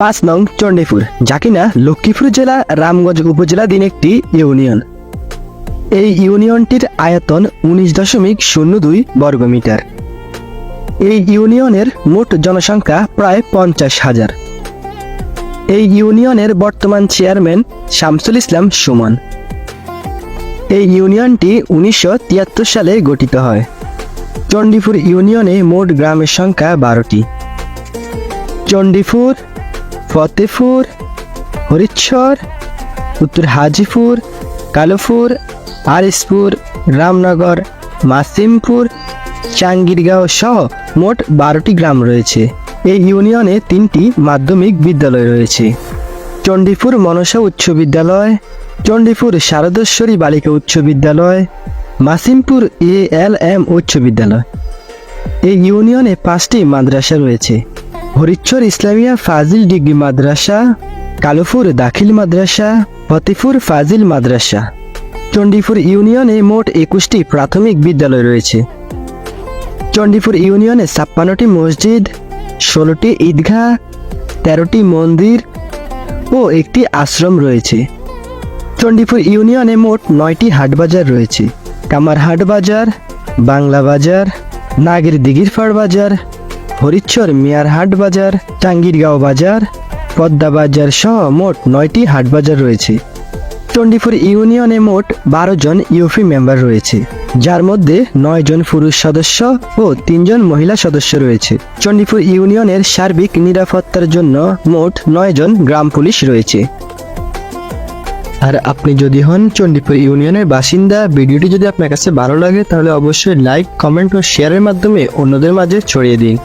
পাঁচ নং চণ্ডীপুর, যা কিনা লক্ষ্মীপুর জেলা, রামগঞ্জ উপজেলাধীন একটি ইউনিয়ন। এই ইউনিয়নটির আয়তন উনিশ দশমিক শূন্য দুই বর্গমিটার এই ইউনিয়নের মোট জনসংখ্যা প্রায় পঞ্চাশ হাজার। এই ইউনিয়নের বর্তমান চেয়ারম্যান শামসুল ইসলাম সুমন। এই ইউনিয়নটি উনিশশো তিয়াত্তর সালে গঠিত হয়। চণ্ডীপুর ইউনিয়নে মোট গ্রামের সংখ্যা বারোটি। চণ্ডীপুর ফতেপুর হরিচ্ছর, উত্তর হাজিপুর, কালোপুর আরিসপুর রামনগর, মাসিমপুর, চাঙ্গিরগাঁও সহ মোট বারোটি গ্রাম রয়েছে। এই ইউনিয়নে তিনটি মাধ্যমিক বিদ্যালয় রয়েছে। চণ্ডীপুর মনসা উচ্চ বিদ্যালয়, চণ্ডীপুর শারদেশ্বরী বালিকা উচ্চ বিদ্যালয়, মাসিমপুর এ এল এম উচ্চ বিদ্যালয়। এই ইউনিয়নে পাঁচটি মাদ্রাসা রয়েছে। হরিচ্ছর ইসলামিয়া ফাজিল ডিগ্রি মাদ্রাসা কালুপুর দাখিল মাদ্রাসা, ফতিপুর ফাজিল মাদ্রাসা। চণ্ডীপুর ইউনিয়নে মোট একুশটি প্রাথমিক বিদ্যালয় রয়েছে। চণ্ডীপুর ইউনিয়নে ছাপ্পান্নটি মসজিদ, ষোলোটি ঈদগাহ, তেরোটি মন্দির ও একটি আশ্রম রয়েছে। চণ্ডীপুর ইউনিয়নে মোট নয়টি হাটবাজার রয়েছে। কামারহাট বাজার, বাংলা বাজার, নাগের দিঘিরপাড় বাজার হরিচ্ছর মিয়ারহাট বাজার, টাঙ্গিরগাঁও বাজার, পদ্মা বাজার সহ মোট নয়টি হাটবাজার রয়েছে। চণ্ডীপুর ইউনিয়নে মোট বারো জন ইউপি মেম্বার রয়েছে, যার মধ্যে নয় জন পুরুষ সদস্য ও তিনজন মহিলা সদস্য রয়েছে। চণ্ডীপুর ইউনিয়নের সার্বিক নিরাপত্তার জন্য মোট নয় জন গ্রাম পুলিশ রয়েছে। আর আপনি যদি হন চণ্ডীপুর ইউনিয়নের বাসিন্দা, ভিডিওটি যদি আপনার কাছে ভালো লাগে, তাহলে অবশ্যই লাইক, কমেন্ট ও শেয়ারের মাধ্যমে অন্যদের মাঝে ছড়িয়ে দিন।